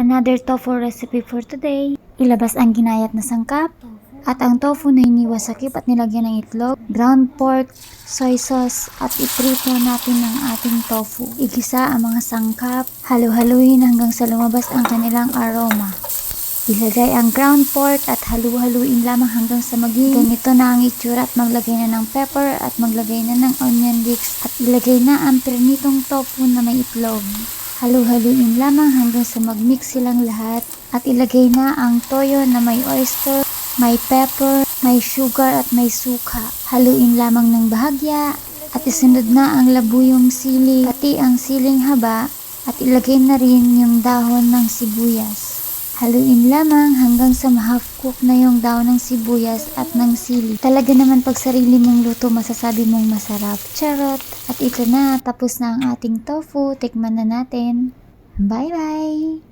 Another tofu recipe for today. Ilabas ang ginayat na sangkap. At ang tofu na hiniwasakip at nilagyan ng itlog, ground pork, soy sauce, at iprito natin ng ating tofu. Igisa ang mga sangkap, halu-haluin hanggang sa lumabas ang kanilang aroma. Ilagay ang ground pork at halu-haluin lamang hanggang sa maging ganito na ang itsura at maglagay na ng pepper at maglagay na ng onion leeks at ilagay na ang pernitong tofu na may itlog. Halu-haluin lamang hanggang sa magmix silang lahat at ilagay na ang toyo na may oyster, may pepper, may sugar at may suka. Haluin lamang ng bahagya at isunod na ang labuyong sili pati ang siling haba at ilagay na rin yung dahon ng sibuyas. Haluin lamang hanggang sa ma-half cook na yung daon ng sibuyas at ng sili. Talaga naman pag sarili mong luto, masasabi mong masarap. Charot! At ito na, tapos na ang ating tofu. Tikman na natin. Bye-bye!